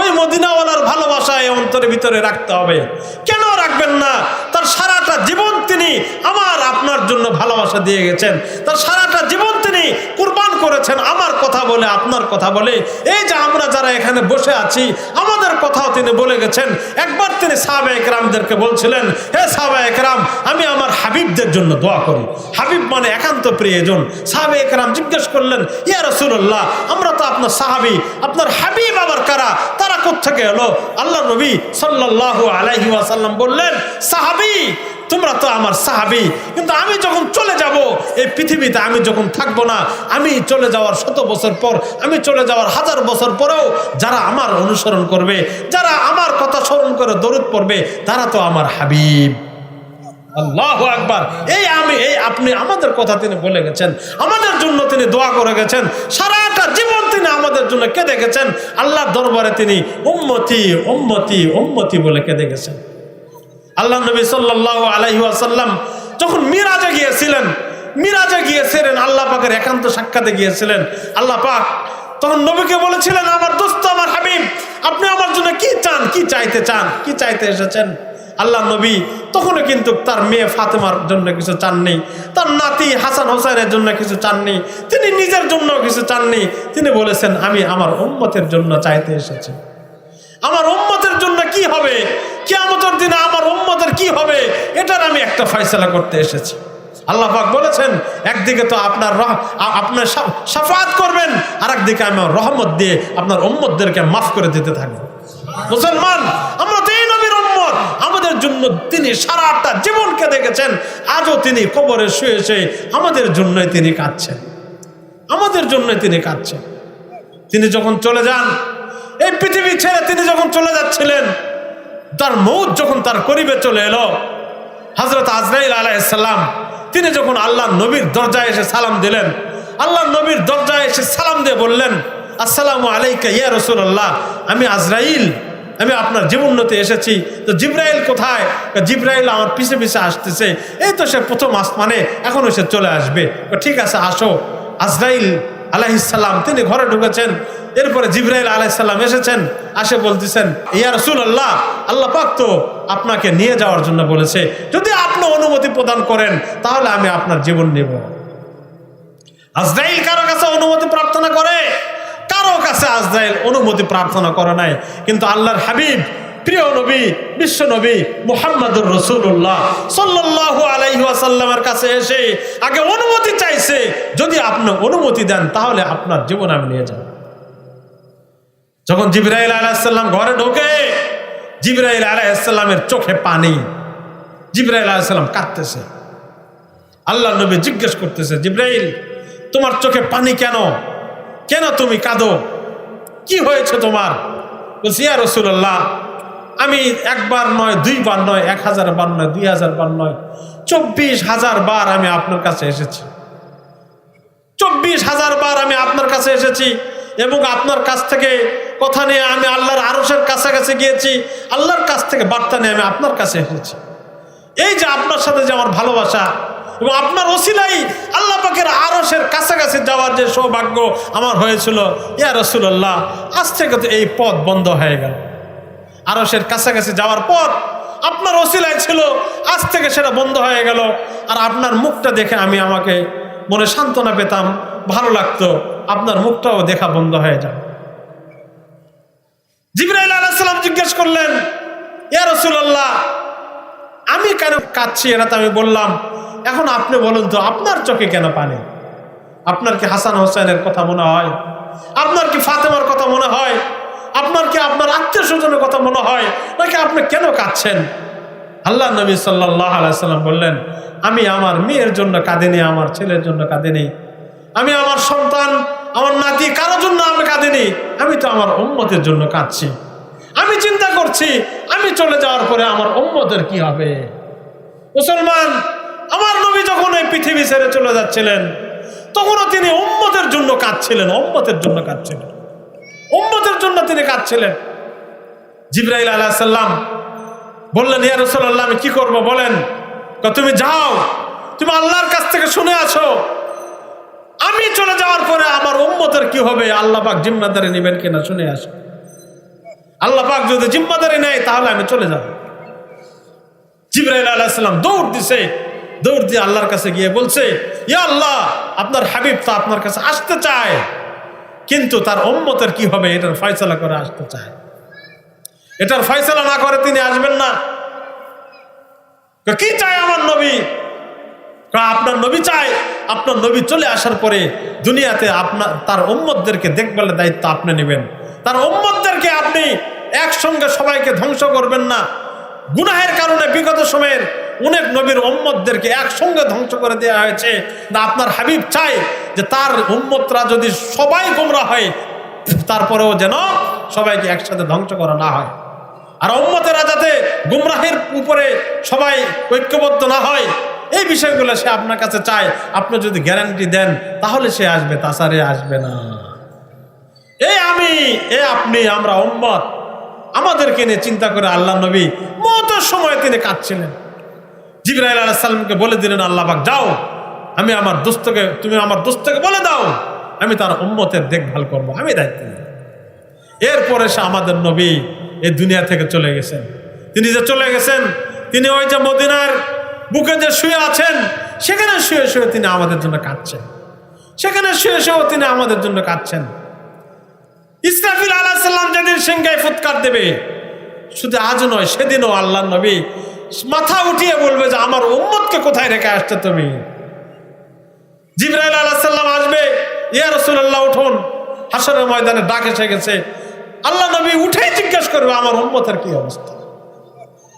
ওই মদিনাওয়ালার ভালোবাসা এই অন্তরের ভিতরে রাখতে হবে। কেন রাখবেন না? তার সারাটা জীবন তিনি আমার, আপনার জন্য ভালোবাসা দিয়ে গেছেন। তার সারাটা জীবন তিনি কুরবান করেছেন আমার কথা বলে, আপনার কথা বলে। এই যে আমরা যারা এখানে বসে আছি, আমাদের কথাও তিনি বলে গেছেন। একবার তিনি সাহাবা একরামদেরকে বলছিলেন, হে সাহাবা একরাম আমি আমার হাবিবদের জন্য দোয়া করি। হাবিব মানে একান্ত প্রিয়জন। সাহাবে একরাম জিজ্ঞেস করলেন, ইয়া রসুল্লাহ আমরা তো আপনার সাহাবি, আপনার হাবিব আবার কারা? কোথেকে এলো? আল্লাহ নবী সাল্লাহ আলাইহি ওয়াসাল্লাম বললেন, সাহাবি, তোমরা তো আমার সাহাবি, কিন্তু আমি যখন চলে যাব, এই পৃথিবীতে আমি যখন থাকব না, আমি চলে যাওয়ার শত বছর পর, আমি চলে যাওয়ার হাজার বছর পরেও যারা আমার অনুসরণ করবে, যারা আমার কথা স্মরণ করে দরুদ পড়বে, তারা তো আমার হাবিব। আল্লাহ একবার এই আমি, এই আপনি আমাদের কথা তিনি বলে গেছেন, আমাদের জন্য তিনি দোয়া করে গেছেন, সারাটা জীবন তিনি আমাদের জন্য কেঁদে গেছেন, আল্লাহর দরবারে তিনি উম্মতি উম্মতি উম্মতি বলে কেঁদে গেছেন। আল্লাহ নবী সাল্লাহ আলাইসাল্লাম যখন মিরাজে গিয়েছিলেন মিরাজে গিয়েছিলেন, আল্লাহ পাকের একান্ত সাক্ষাতে গিয়েছিলেন। আল্লাহ পাক তখন নবীকে বলেছিলেন, আমার দোস্ত, আমার হাবিব, আপনি আমার জন্য কি চান, কি চাইতে চান, কি চাইতে এসেছেন? আল্লাহ নবী, তখনও কিন্তু তার মেয়ে ফাতেমার জন্য কিছু চাননি, তার নাতি হাসান হোসেনের জন্য কিছু চাননি, তিনি নিজের জন্য কিছু চাননি। তিনি বলেছেন, আমি আমার উম্মতের জন্য চাইতে এসেছি। আমার উম্মতের জন্য কি হবে? কিয়ামতের দিনে আমার উম্মতের কি হবে? এটার আমি একটা ফয়সলা করতে এসেছি। আল্লাহ পাক বলেছেন, একদিকে তো আপনার আপনার সাফাত করবেন আর একদিকে আমি রহমত দিয়ে আপনার উম্মতদেরকে মাফ করে দিতে থাকব। মুসলমান, আমরা তো এই নবীর উম্মত আমাদের জন্য তিনি সারাটা জীবনকে দেখেছেন। আজও তিনি কবরে শুয়ে শুয়ে আমাদের জন্যই তিনি কাঁদছেন। আমাদের জন্যই তিনি কাঁদছেন। তিনি যখন চলে যান, এই পৃথিবী ছেড়ে তিনি যখন চলে যাচ্ছিলেন, তার মৌত যখন তার করিবে চলে এলো হজরত আজরাইল আলাইসাল্লাম তিনি যখন আল্লাহ নবীর দরজায় এসে সালাম দিলেন, আল্লাহ নবীর দরজায় এসে সালাম দিয়ে বললেন, আসসালামু আলাইকা ইয়া রসুল্লাহ আমি আজরাইল আমি আপনার জীবনতে এসেছি। তো জিব্রাইল কোথায়? জিব্রাইল আমার পিছে পিছে আসতেছে। এই তো সে প্রথম আসমানে, এখনও সে চলে আসবে। ঠিক আছে, আসো। আজরাইল আলাইসাল্লাম তিনি ঘরে ঢুকেছেন। এরপরে জিব্রাইল আলাইসাল্লাম এসেছেন, আসে বলতেছেন, ইয়া রসুল আল্লাহ আল্লাহ পাক তো আপনাকে নিয়ে যাওয়ার জন্য বলেছে। যদি আপনি অনুমতি প্রদান করেন, তাহলে আমি আপনার জীবন নেব। আজরাইল কারও কাছে অনুমতি প্রার্থনা করে কারও? কাছে আজরাইল অনুমতি প্রার্থনা করে নাই। কিন্তু আল্লাহর হাবিব, প্রিয় নবী, বিশ্ব নবী মুহাম্মদুর রসুল্লাহ সাল্লাহ আলাইহাসাল্লামের কাছে এসে আগে অনুমতি চাইছে, যদি আপনি অনুমতি দেন, তাহলে আপনার জীবন আমি নিয়ে যাব। যখন জিব্রাইল আলাহিসাল্লাম ঘরে ঢোকে, জিব্রাইল আলাহিসাল্লামের চোখে পানি। জিব্রাইল আলাহিসাল্লাম কাঁদতেছে। আল্লাহ নবী জিজ্ঞেস করতেছে, জিব্রাইল, তোমার চোখে পানি কেন? কেন তুমি কাঁদো? কি হয়েছে তোমার? বলছি রসুল্লাহ আমি একবার নয়, দুইবার নয়, এক হাজার বার নয়, দুই হাজার বার নয়, চব্বিশ হাজার বার আমি আপনার কাছে এসেছি। চব্বিশ হাজার বার আমি আপনার কাছে এসেছি এবং আপনার কাছ থেকে কথা নিয়ে আমি আল্লাহর আরসের কাছাকাছি গিয়েছি, আল্লাহর কাছ থেকে বার্তা নিয়ে আমি আপনার কাছে এসেছি। এই যে আপনার সাথে যে আমার ভালোবাসা এবং আপনার ওসিলাই আল্লাহ পাকের আরসের কাছাকাছি যাওয়ার যে সৌভাগ্য আমার হয়েছিল, ইয়া রসুল্লাহ আজ থেকে তো এই পথ বন্ধ হয়ে গেল। আরসের কাছাকাছি যাওয়ার পর আপনার ওসিলাই ছিল, আজ থেকে সেটা বন্ধ হয়ে গেল। আর আপনার মুখটা দেখে আমি আমাকে মনে সান্ত্বনা পেতাম, ভালো লাগতো, আপনার মুখটাও দেখা বন্ধ হয়ে যাবে। জিবরাইল আলাহিসাল্লাম জিজ্ঞেস করলেন, ইয়া রসুল্লাহ আমি কেন কাঁদছি? এটা তো আমি বললাম এখন আপনি বলুন তো, আপনার চোখে কেন পানি? আপনার কি হাসান হোসেনের কথা মনে হয়? আপনার কি ফাতেমার কথা মনে হয়? আপনার কি আপনার আত্মীয় স্বজনের কথা মনে হয়? নাকি আপনি কেন কাঁদছেন? আল্লাহ নবী সাল্লাহ আলাইসাল্লাম বললেন, আমি আমার মেয়ের জন্য কাঁদিনি, আমার ছেলের জন্য কাঁদিনি। আমি আমার সন্তান, আমার নাতি, কারোর জন্য আমি কাঁদিনি। আমি তো আমার উম্মতের জন্য কাঁদছি। আমি চিন্তা করছি, আমি চলে যাওয়ার পরে আমার উম্মতের কি হবে? মুসলমান আমার নবী যখন এই পৃথিবী ছেড়ে চলে যাচ্ছিলেন, তখনও তিনি উম্মতের জন্য কাঁদছিলেন, উম্মতের জন্য কাঁদছিলেন। উম্মতের জন্য তিনি কাঁদছিলেন। জিব্রাইল আলাহিসাল্লাম বললেন, ইয়া রসল্লাহ আমি কি করব বলেন? তুমি যাও, তুমি আল্লাহর কাছ থেকে শুনে আছো আমি চলে যাওয়ার পরে আমার উম্মতের কি হবে? আল্লাহ পাক জিম্মাদারি নেবেন কিনা শুনে আসো। আল্লাহ পাক যদি জিম্মাদারি নেয়, তাহলে আমি চলে যাব। জিব্রাইল আলাইসাল্লাম দৌড় দিছে। দৌড় দিয়ে আল্লাহর কাছে গিয়ে বলছে, ইয়া আল্লাহ, আপনার হাবিব তো আপনার কাছে আসতে চায়, কিন্তু তার অম্মতের কি হবে? এটার ফয়সলা করে আসতে চায়। এটার ফয়সলা না করে তিনি আসবেন না। কি চায় আমার নবী? আপনার নবী চায়। আপনার নবী চলে আসার পরে দুনিয়াতে আপনার, তার উম্মতদেরকে দেখভালের দায়িত্ব আপনি নেবেন। তার উম্মতদেরকে আপনি একসঙ্গে সবাইকে ধ্বংস করবেন না। গুনাহের কারণে বিগত সময়ের অনেক নবীর উম্মতদেরকে একসঙ্গে ধ্বংস করে দেওয়া হয়েছে। না আপনার হাবিব চাই যে তার উম্মতরা যদি সবাই গোমরা হয়, তারপরেও যেন সবাইকে একসাথে ধ্বংস করা না হয়। আর উম্মতেরা যাতে গুমরাহের উপরে সবাই ঐক্যবদ্ধ না হয়, এই বিষয়গুলো সে আপনার কাছে চায়। আপনি যদি গ্যারান্টি দেন, তাহলে সে আসবে, তাছাড়া আসবে না। এই আমি, এ আপনি, আমরা উম্মত। আমাদেরকে নিয়ে চিন্তা করে আল্লাহ নবী মতের সময় তিনি কাঁদছিলেন। জিবরাইল আলাহ সাল্লামকে বলে দিলেন, আল্লাহ পাক, যাও। আমি আমার দোস্তকে, তুমি আমার দোস্তকে বলে দাও। আমি তার উম্মতের দেখভাল করব। আমি দায়িত্ব নিই এরপরে সে আমাদের নবী এই দুনিয়া থেকে চলে গেছেন। তিনি যে চলে গেছেন, তিনি ওই যে মদিনার বুকে যে শুয়ে আছেন, সেখানে শুয়ে শুয়ে তিনি আমাদের জন্য কাঁদছেন। সেখানে শুয়ে শুয়েও তিনি আমাদের জন্য কাঁদছেন। ইসরাফিল আলাহ সাল্লাম যেদিন সিংহায় ফুৎকার দেবে, শুধু আজ নয়, সেদিনও আল্লাহ নবী মাথা উঠিয়ে বলবে যে আমার উম্মতকে কোথায় রেখে আসছে তুমি? জিব্রাইল আলাহ সাল্লাম আসবে, ইয়া রসুল্লাহ উঠুন। হাসরের ময়দানে ডাক এসে গেছে। আল্লাহ নবী উঠেই জিজ্ঞেস করবে, আমার উম্মতের কি অবস্থা?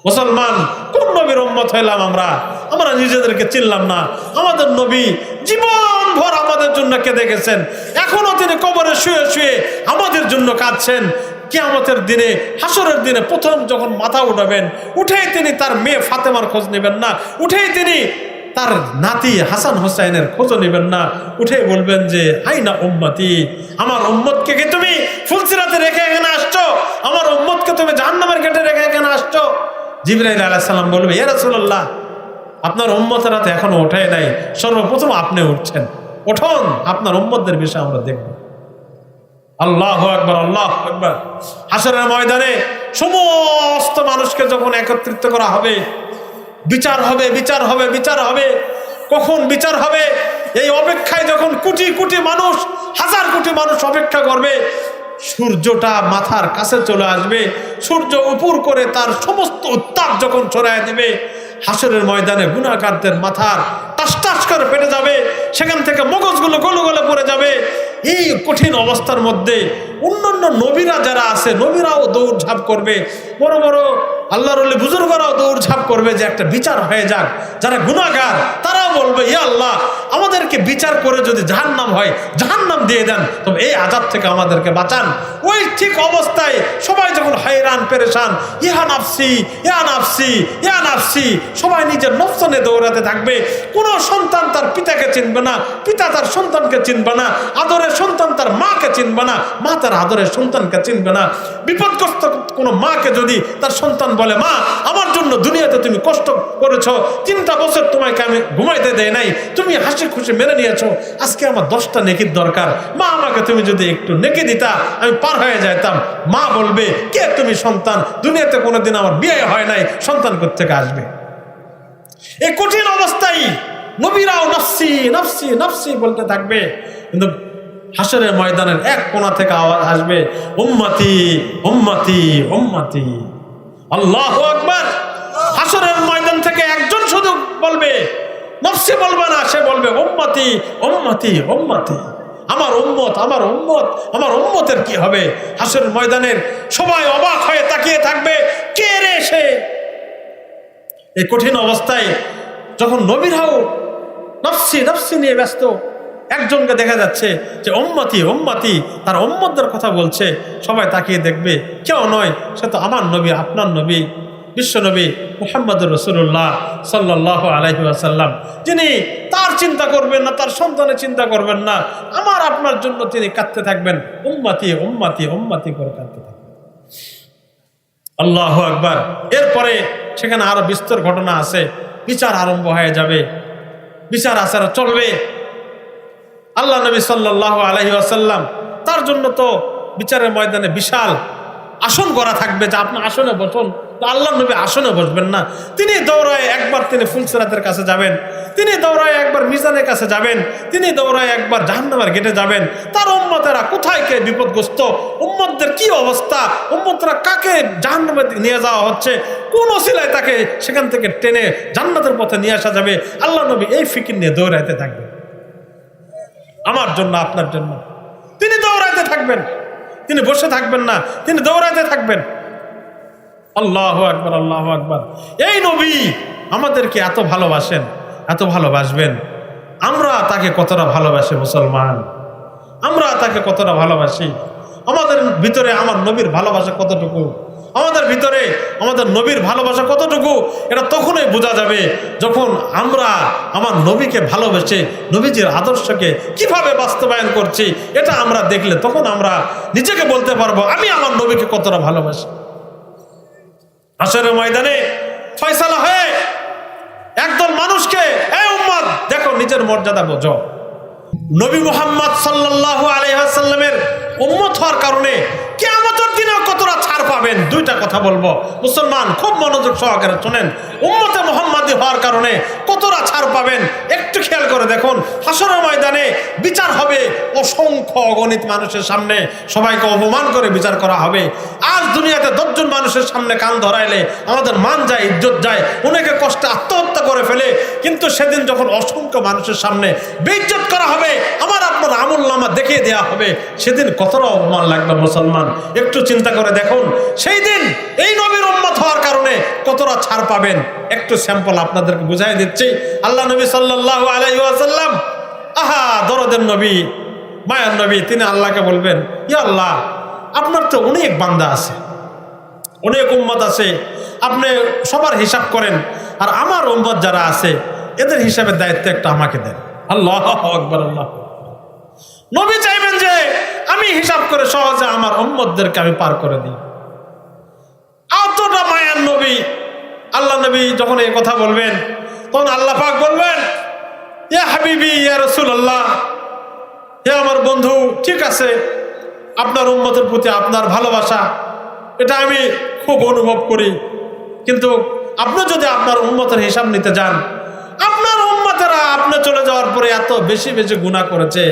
মুসলমান, কোন নবীর উম্মত হইলাম আমরা? আমরা নিজেদেরকে চিনলাম না। আমাদের নবী জীবন ভর আমাদের জন্য কেঁদে গেছেন। এখনও তিনি কবরে শুয়ে শুয়ে আমাদের জন্য কাঁদছেন। কেয়ামতের দিনে হাসরের দিনে প্রথম যখন মাথা উঠাবেন, উঠেই তিনি তার মেয়ে ফাতেমার খোঁজ নেবেন না। উঠেই তিনি তার নাতি হাসান হোসাইনের খোঁজ নেবেন না। উঠে বলবেন যে, হাই না উম্মতি, আমার উম্মতকে কি তুমি ফুলসিরাতে রেখে এখানে আসছো? আমার উম্মতকে তুমি জাহান্নামের গেটে রেখে এখানে আসছো? জিবরাইল আলাইসাল্লাম বলবে, ইয়া রাসূলুল্লাহ, আপনার উম্মতেরা তো এখনও ওঠায় নাই। সর্বপ্রথম আপনি উঠছেন। ওঠুন আপনার উম্মতদের বিষয়ে আমরা দেখব। আল্লাহ একবার আল্লাহ একবার হাসরের ময়দানে সমস্ত মানুষকে যখন একত্রিত করা হবে, বিচার হবে বিচার হবে বিচার হবে, কখন বিচার হবে? এই অপেক্ষায় যখন কোটি কোটি মানুষ, হাজার কোটি মানুষ অপেক্ষা করবে, সূর্যটা মাথার কাছে চলে আসবে। সূর্য উপর করে তার সমস্ত উত্তাপ যখন ছড়ায় দেবে, হাসরের ময়দানে গুণাকারদের মাথার টাস টাস করে ফেটে যাবে। সেখান থেকে মগজগুলো গলে গলে পড়ে যাবে। এই কঠিন অবস্থার মধ্যে অন্যান্য নবীরা যারা আছে, নবীরাও দৌড়ঝাঁপ করবে। বড় বড় আল্লাহর বুজুর্গরাও দৌড়ঝাঁপ করবে যে একটা বিচার হয়ে যাক। যারা গুণাগার তারাও বলবে, ইয়া আল্লাহ, আমাদেরকে বিচার করে যদি জাহান্নাম হয়, জাহান্নাম দিয়ে দেন, তবে এই আজাদ থেকে আমাদেরকে বাঁচান। ওই ঠিক অবস্থায় সবাই যখন হাইরান পেরেশান, ইহা নাফসি, ইয়া নাফসি ইয়া নাফসি সবাই নিজের নফসনে দৌড়াতে থাকবে। কোনো সন্তান তার পিতাকে চিনবে না, পিতা তার সন্তানকে চিনবে না, আদরের সন্তান তার মাকে চিনবে না, মা তার আদরের সন্তানকে চিনবে না। বিপদগ্রস্ত কোনো মাকে যদি তার সন্তান বলে, মা, আমার জন্য দুনিয়াতে তুমি কষ্ট করেছ, তিনটা বছর তোমাকে আমি ঘুমাইতে দেয় নাই, তুমি হাসি খুশি মেনে নিয়েছো, আজকে আমার দশটা নেকির দরকার। মা, আমাকে তুমি যদি একটু নেকি দিতা, আমি পার হয়ে যাইতাম। মা বলবে, কে তুমি সন্তান? দুনিয়াতে কোনোদিন আমার বিয়ে হয় নাই, সন্তান থেকে আসবে? এই কঠিন অবস্থায় নবীরাও নফসি নফসি নফসি বলতে থাকবে। কিন্তু হাসরের ময়দানের এক কোণা থেকে আওয়াজ আসবে, উম্মতি উম্মতি উম্মতি। আল্লাহ আকবার। হাসরের ময়দান থেকে একজন শুধু বলবে, নফসি বলবে না, সে বলবে, উম্মতি উম্মতি উম্মতি। আমার উম্মত আমার উম্মত, আমার উম্মতের কি হবে? হাসরের ময়দানের সবাই অবাক হয়ে তাকিয়ে থাকবে, কে রে সে? এই কঠিন অবস্থায় যখন নবীরাও নফসি নফসি নিয়ে ব্যস্ত একজনকে দেখা যাচ্ছে যে ওম্মতি ওম্মতি তার ওম্মতদের কথা বলছে, সবাই তাকিয়ে দেখবে, কেউ নয়, সে তো আমার নবী, আপনার নবী বিশ্বনবী মুহাম্মদ রসুল্লাহ সাল্লাহ আলহি আসাল্লাম যিনি তার চিন্তা করবেন না, তার সন্তানের চিন্তা করবেন না, আমার, আপনার জন্য তিনি কাঁদতে থাকবেন, উম্মাতি উম্মাতি উম্মাতি করে কাঁদতে থাকবেন। আল্লাহ আকবার। এরপরে সেখানে আরও বিস্তর ঘটনা আছে, বিচার আরম্ভ হয়ে যাবে, বিচার আচার চলবে। আল্লাহ নবী সাল্লাহ আলহি আসাল্লাম তার জন্য তো বিচারের ময়দানে বিশাল আসন করা থাকবে যে আপনি আসনে বসুন। তো আল্লাহ নবী আসনে বসবেন না। তিনি দৌড়ায় একবার তিনি ফুলসেরাতের কাছে যাবেন। তিনি দৌড়ায় একবার মিজানের কাছে যাবেন। তিনি দৌড়ায় একবার জাহান্নামের গেটে যাবেন। তার উম্মতেরা কোথায় কে বিপদগ্রস্ত? উম্মতদের কি অবস্থা? উম্মতরা কাকে জাহান্নামে নিয়ে যাওয়া হচ্ছে? কোন ওসিলায় তাকে সেখান থেকে টেনে জান্নাতের পথে নিয়ে আসা যাবে? আল্লাহ নবী এই ফিকির নিয়ে দৌড়াইতে থাকবেন। আমার জন্য, আপনার জন্য। তিনি দৌড়াইতে থাকবেন। তিনি বসে থাকবেন না, তিনি দৌড়াইতে থাকবেন। আল্লাহ আকবর আল্লাহ আকবর। এই নবী আমাদেরকে এত ভালোবাসেন, এত ভালোবাসবেন। আমরা তাকে কতটা ভালোবাসি মুসলমান? আমরা তাকে কতটা ভালোবাসি? আমাদের ভিতরে আমার নবীর ভালোবাসা কতটুকু? আমাদের ভিতরে, আমাদের নবীর ভালোবাসা কতটুকু, এটা তখনই বোঝা যাবে যখন আমরা আমার নবীকে ভালোবেসে, নবীজির আদর্শকে কীভাবে বাস্তবায়ন করছি, এটা আমরা দেখলে তখন আমরা নিজেকে বলতে পারব, আমি আমার নবীকে কতটা ভালোবাসি। আসরের ময়দানে ফয়সালা হয়ে একদল মানুষকে এই উম্মত, দেখো নিজের মর্যাদা বোঝো। নবী মুহাম্মদ সাল্লাল্লাহু আলাইহি ওয়াসাল্লামের উম্মত হওয়ার কারণে কেমতের দিনেও কতটা ছাড় পাবেন? দুইটা কথা বলব। মুসলমান, খুব মনোযোগ সহকারে শোনেন। উম্মতে মোহাম্মদি হওয়ার কারণে কতটা ছাড় পাবেন? একটু খেয়াল করে দেখুন। হাসনের ময়দানে বিচার হবে অসংখ্য অগণিত মানুষের সামনে। সবাইকে অপমান করে বিচার করা হবে। আজ দুনিয়াতে দশজন মানুষের সামনে কান ধরাইলে আমাদের মান যায়, ইজ্জত যায়, অনেকে কষ্টে আত্মহত্যা করে ফেলে। কিন্তু সেদিন যখন অসংখ্য মানুষের সামনে বেইজ্জত করা হবে, আমার আপনার আমল নামা দেখিয়ে দেওয়া হবে, সেদিন কতটা অপমান লাগবে মুসলমান। একটু চিন্তা করে দেখুন, সেই দিন এই নবীর উম্মত হওয়ার কারণে কতটা ছাড় পাবেন? একটু স্যাম্পল আপনাদেরকে বুঝাই দিচ্ছি। আল্লাহ নবী সাল্লাহ আলাইসাল্লাম আহা, দরদের নবী, মায়ার নবী, তিনি আল্লাহকে বলবেন, ইয়া আল্লাহ আপনার তো অনেক বান্দা আছে। অনেক উম্মত আছে। আপনি সবার হিসাব করেন। আর আমার উম্মত যারা আছে, এদের হিসাবে দায়িত্ব একটা আমাকে দেন। আল্লাহ আকবর, আল্লাহ নবী চাইবেন যে, আমি হিসাব করে সহজে আমার উম্মতদেরকে আমি পার করে দিই। এতটা মায়ার নবী। আল্লাহ নবী যখন এই কথা বলবেন, তখন আল্লাহ পাক বলবেন, ইয়া হাবিবি, ইয়া রসুল আল্লাহ হে আমার বন্ধু, ঠিক আছে আপনার উন্মতের প্রতি আপনার ভালোবাসা, এটা আমি খুব অনুভব করি। কিন্তু আপনি যদি আপনার উম্মতের হিসাব নিতে যান, আপনার উম্মতেরা আপনি চলে যাওয়ার পরে এত বেশি বেশি গুণা করেছে।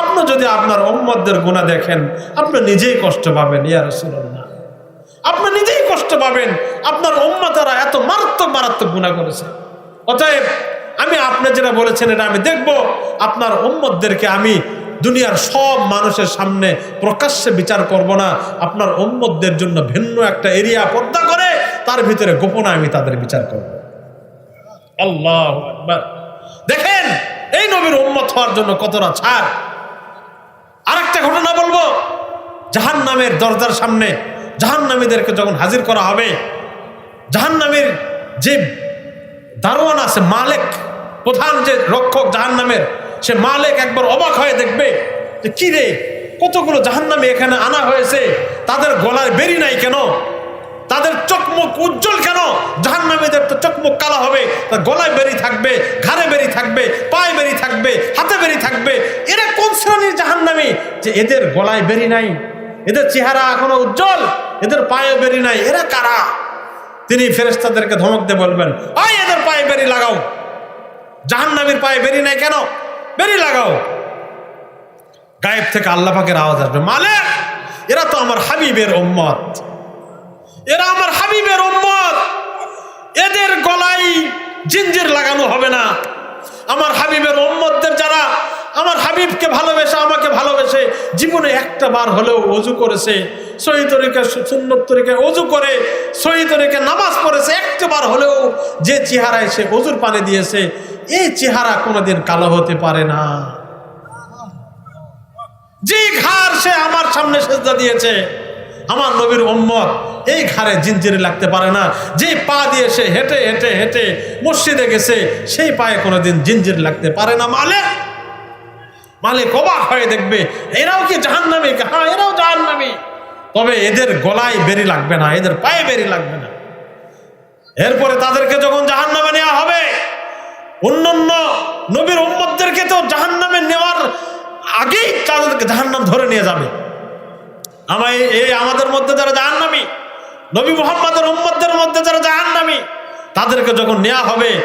আপনি যদি আপনার উম্মতদের গুণা দেখেন, আপনি নিজেই কষ্ট পাবেন, ইয়া রসুল্লাহ আপনি নিজেই কষ্ট পাবেন, আপনার উম্মতেরা এত মারাত্মক মারাত্মক গুণা করেছে। অতএব আমি আপনি যেটা বলেছেন, এটা আমি দেখব। আপনার উম্মতদেরকে আমি দুনিয়ার সব মানুষের সামনে প্রকাশ্যে বিচার করব না। আপনার উম্মতদের জন্য ভিন্ন একটা এরিয়া পর্দা করে, তার ভিতরে গোপনে আমি তাদের বিচার করব। আল্লাহ দেখেন, এই নবীর উম্মত হওয়ার জন্য কতটা ছাড়। আরেকটা ঘটনা বলব জাহান নামের দরজার সামনে জাহান নামীদেরকে যখন হাজির করা হবে জাহান নামের যে দারোয়ান আছে, মালেক, প্রধান যে রক্ষক জাহান নামের সে মালেক একবার অবাক হয়ে দেখবে যে কি রে, কতগুলো জাহান নামে এখানে আনা হয়েছে? তাদের গলায় বেরি নাই কেন? তাদের চকমুখ উজ্জ্বল কেন? জাহান্নামীদের তো চকমুখ কালো হবে। তার গলায় বেরি থাকবে, ঘাড়ে বেরি থাকবে, পায়ে বেরি থাকবে, হাতে বেরি থাকবে। এরা কোন শ্রেণির জাহান্নামী? যে এদের গলায় বেরি নাই, এদের চেহারা এখনও উজ্জ্বল, এদের পায়ে বেরি নাই। এরা কারা? তিনি ফেরেস্তাদেরকে ধমক দিয়ে বলবেন, আয় এদের পায়ে বেরি লাগাও। জাহান্নামীর পায়ে বেরি নাই কেন? বেরি লাগাও। গায়েব থেকে আল্লাহ পাকের আওয়াজ আসবে। মালিক এরা তো আমার হাবিবের উম্মত। এরা আমার হাবিবের উম্মত। এদের গলায় জিঞ্জির লাগানো হবে না। আমার হাবিবের উম্মতদের যারা আমার হাবিবকে ভালোবেসে, আমাকে ভালোবেসে জীবনে একটা বার হলেও অজু করেছে সহি তরিকা সুন্নত তরিকা অজু করে সহি তরিকা নামাজ পড়েছে, একটা বার হলেও যে চেহারায় সে অজুর পানি দিয়েছে এই চেহারা কোনোদিন কালো হতে পারে না। যে ঘাড় সে আমার সামনে সেজদা দিয়েছে, আমার নবীর উম্মত, এই ঘাড়ে জিনজিরে লাগতে পারে না। যে পা দিয়ে সে হেঁটে হেঁটে হেঁটে মসজিদে গেছে, সেই পায়ে কোনোদিন জিনজির লাগতে পারে না। মালে মালে অবাক হয়ে দেখবে, এরাও কি জাহান্নামী? হ্যাঁ এরাও জাহান্নামী। তবে এদের গলায় বেরি লাগবে না, এদের পায়ে বেরি লাগবে না। এরপরে তাদেরকে যখন জাহান্নামে নেওয়া হবে অন্যান্য নবীর উম্মতদেরকে তো জাহান্নামে নেওয়ার আগেই তাদেরকে জাহান্নাম ধরে নিয়ে যাবে। আমার এই- আমাদের মধ্যে যারা জাহান্নামী, নবী মোহাম্মদের উম্মদের মধ্যে যারা জাহান্নামী, তাদেরকে যখন নেওয়া হবে,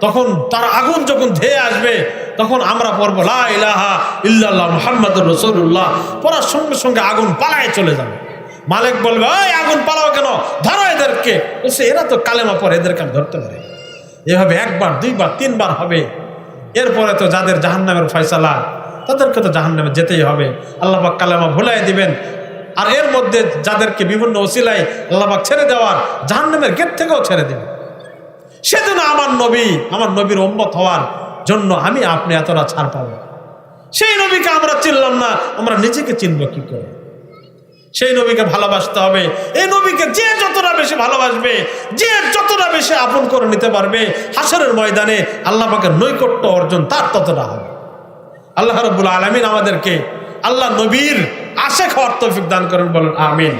তখন তার আগুন যখন ধেয়ে আসবে, তখন আমরা পড়ব, লা ইলাহা ইল্লাল্লাহ মুহাম্মাদুর রাসূলুল্লাহ। পড়ার সঙ্গে সঙ্গে আগুন পালায় চলে যাবে। মালিক বলবে, ওই আগুন পালাও কেন? ধরো এদেরকে। এরা তো কালেমা পরে এদেরকে আমি ধরতে পারি। এভাবে একবার, দুইবার, তিনবার হবে। এরপরে তো যাদের জাহান্নামের ফয়সালা, তাদেরকে তো জাহান্নামে যেতেই হবে। আল্লাহবাক কালেমা ভুলাই দিবেন। আর এর মধ্যে যাদেরকে বিভিন্ন ওসিলায় আল্লাহবাক ছেড়ে দেওয়ার, জাহান্নামের গেট থেকেও ছেড়ে দিবেন। সেজন্য আমার নবী, আমার নবীর উম্মত হওয়ার জন্য আমি আপনি এতটা ছাড় পাবো। সেই নবীকে আমরা চিনলাম না, আমরা নিজেকে চিনব কি করে? সেই নবীকে ভালোবাসতে হবে। এই নবীকে যে যতটা বেশি ভালোবাসবে, যে যতটা বেশি আপন করে নিতে পারবে, হাসরের ময়দানে আল্লাহ পাকের নৈকট্য অর্জন তার ততটা হবে। আল্লাহ রব্বুল আলমিন আমাদেরকে আল্লাহ নবীর আশেখ অর্থফিক দান করেন, বলেন, আমিন।